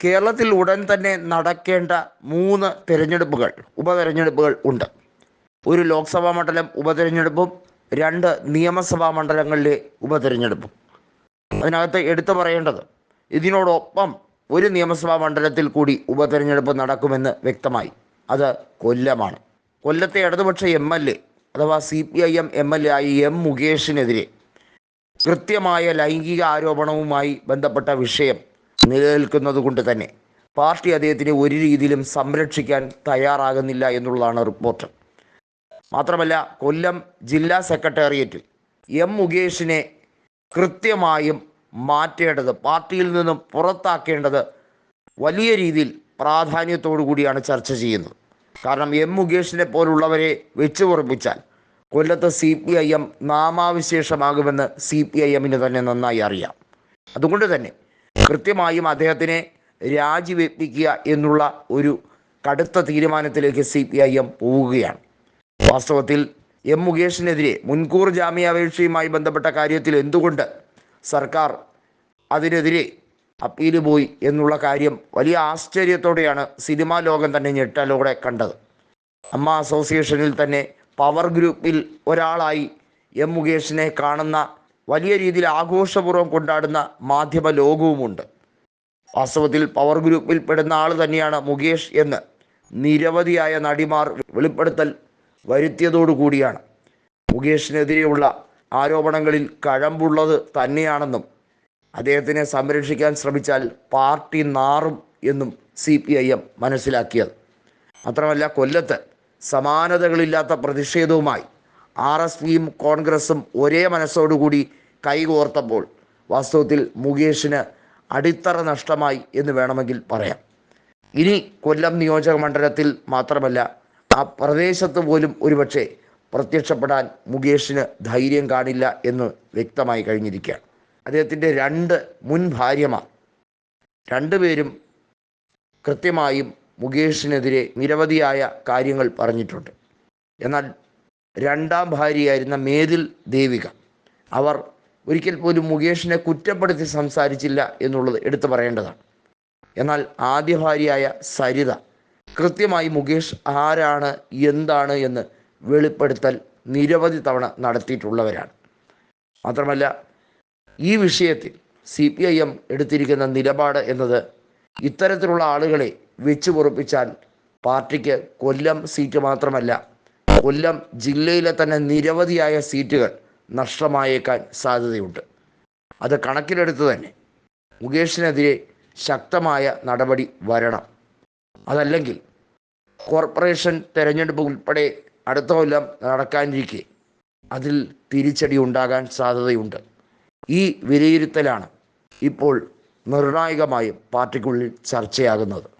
കേരളത്തിൽ ഉടൻ തന്നെ നടക്കേണ്ട മൂന്ന് തിരഞ്ഞെടുപ്പുകൾ ഉപതെരഞ്ഞെടുപ്പുകൾ ഉണ്ട്. ഒരു ലോക്സഭാ മണ്ഡലം ഉപതെരഞ്ഞെടുപ്പും രണ്ട് നിയമസഭാ മണ്ഡലങ്ങളിലെ ഉപതെരഞ്ഞെടുപ്പും. അതിനകത്ത് എടുത്തു പറയേണ്ടത് ഇതിനോടൊപ്പം ഒരു നിയമസഭാ മണ്ഡലത്തിൽ കൂടി ഉപതെരഞ്ഞെടുപ്പ് നടക്കുമെന്ന് വ്യക്തമായി. അത് കൊല്ലമാണ്. കൊല്ലത്തെ ഇടതുപക്ഷ എം എൽ എ അഥവാ C P I M M L A ആയി എം മുകേഷിനെതിരെ കൃത്യമായ ലൈംഗിക ആരോപണവുമായി ബന്ധപ്പെട്ട വിഷയം നിലനിൽക്കുന്നത് കൊണ്ട് തന്നെ പാർട്ടി അദ്ദേഹത്തിനെ ഒരു രീതിയിലും സംരക്ഷിക്കാൻ തയ്യാറാകുന്നില്ല എന്നുള്ളതാണ് റിപ്പോർട്ട്. മാത്രമല്ല കൊല്ലം ജില്ലാ സെക്രട്ടേറിയറ്റിൽ എം മുകേഷിനെ കൃത്യമായും മാറ്റേണ്ടത് പാർട്ടിയിൽ നിന്നും പുറത്താക്കേണ്ടത് വലിയ രീതിയിൽ പ്രാധാന്യത്തോടു കൂടിയാണ് ചർച്ച ചെയ്യുന്നത്. കാരണം എം മുകേഷിനെ പോലുള്ളവരെ വെച്ചു പുറപ്പിച്ചാൽ കൊല്ലത്ത് സി പി ഐ എം നാമാവിശേഷമാകുമെന്ന് സി പി ഐ എമ്മിന് തന്നെ നന്നായി അറിയാം. അതുകൊണ്ട് തന്നെ കൃത്യമായും അദ്ദേഹത്തിനെ രാജിവെപ്പിക്കുക എന്നുള്ള ഒരു കടുത്ത തീരുമാനത്തിലേക്ക് സി പി ഐ എം പോവുകയാണ്. വാസ്തവത്തിൽ എം മുകേഷിനെതിരെ മുൻകൂർ ജാമ്യാപേക്ഷയുമായി ബന്ധപ്പെട്ട കാര്യത്തിൽ എന്തുകൊണ്ട് സർക്കാർ അതിനെതിരെ അപ്പീൽ പോയി എന്നുള്ള കാര്യം വലിയ ആശ്ചര്യത്തോടെയാണ് സിനിമാ ലോകം തന്നെ ഞെട്ടലോടെ കണ്ടത്. അമ്മ അസോസിയേഷനിൽ തന്നെ പവർ ഗ്രൂപ്പിൽ ഒരാളായി എം മുകേഷിനെ കാണുന്ന വലിയ രീതിയിൽ ആഘോഷപൂർവം കൊണ്ടാടുന്ന മാധ്യമ ലോകവുമുണ്ട്. വാസ്തവത്തിൽ പവർ ഗ്രൂപ്പിൽ പെടുന്ന ആൾ തന്നെയാണ് മുകേഷ് എന്ന് നിരവധിയായ നടിമാർ വെളിപ്പെടുത്തൽ വരുത്തിയതോടുകൂടിയാണ് മുകേഷിനെതിരെയുള്ള ആരോപണങ്ങളിൽ കഴമ്പുള്ളത് തന്നെയാണെന്നും അദ്ദേഹത്തിനെ സംരക്ഷിക്കാൻ ശ്രമിച്ചാൽ പാർട്ടി നാറും എന്നും സി പി ഐ എം മനസ്സിലാക്കിയത്. മാത്രമല്ല കൊല്ലത്ത് സമാനതകളില്ലാത്ത പ്രതിഷേധവുമായി ആർ എസ് പിയും കോൺഗ്രസും ഒരേ മനസ്സോടുകൂടി കൈകോർത്തപ്പോൾ വാസ്തവത്തിൽ മുകേഷിന് അടിത്തറ നഷ്ടമായി എന്ന് വേണമെങ്കിൽ പറയാം. ഇനി കൊല്ലം നിയോജക മണ്ഡലത്തിൽ മാത്രമല്ല ആ പ്രദേശത്ത് പോലും ഒരുപക്ഷെ പ്രത്യക്ഷപ്പെടാൻ മുകേഷിന് ധൈര്യം കാണില്ല എന്ന് വ്യക്തമായി കഴിഞ്ഞിരിക്കുകയാണ്. അദ്ദേഹത്തിന്റെ രണ്ട് മുൻ ഭാര്യമാർ രണ്ടുപേരും കൃത്യമായും മുകേഷിനെതിരെ നിരവധിയായ കാര്യങ്ങൾ പറഞ്ഞിട്ടുണ്ട്. എന്നാൽ രണ്ടാം ഭാര്യയായിരുന്ന മേതിൽ ദേവിക അവർ ഒരിക്കൽ പോലും മുകേഷിനെ കുറ്റപ്പെടുത്തി സംസാരിച്ചില്ല എന്നുള്ളത് എടുത്തു പറയേണ്ടതാണ്. എന്നാൽ ആദ്യ ഭാര്യയായ സരിത കൃത്യമായി മുകേഷ് ആരാണ് എന്താണ് എന്ന് വെളിപ്പെടുത്തൽ നിരവധി തവണ നടത്തിയിട്ടുള്ളവരാണ്. മാത്രമല്ല ഈ വിഷയത്തിൽ സി പി ഐ എം എടുത്തിരിക്കുന്ന നിലപാട് എന്നത് ഇത്തരത്തിലുള്ള ആളുകളെ വെച്ചു പൊറപ്പിച്ചാൽ പാർട്ടിക്ക് കൊല്ലം സീറ്റ് മാത്രമല്ല കൊല്ലം ജില്ലയിലെ തന്നെ നിരവധിയായ സീറ്റുകൾ നഷ്ടമായേക്കാൻ സാധ്യതയുണ്ട്. അത് കണക്കിലെടുത്ത് തന്നെ മുകേഷിനെതിരെ ശക്തമായ നടപടി വരണം. അതല്ലെങ്കിൽ കോർപ്പറേഷൻ തെരഞ്ഞെടുപ്പ് ഉൾപ്പെടെ അടുത്ത കൊല്ലം നടക്കാനിരിക്കെ അതിൽ തിരിച്ചടി ഉണ്ടാകാൻ സാധ്യതയുണ്ട്. ഈ വിലയിരുത്തലാണ് ഇപ്പോൾ നിർണായകമായും പാർട്ടിക്കുള്ളിൽ ചർച്ചയാകുന്നത്.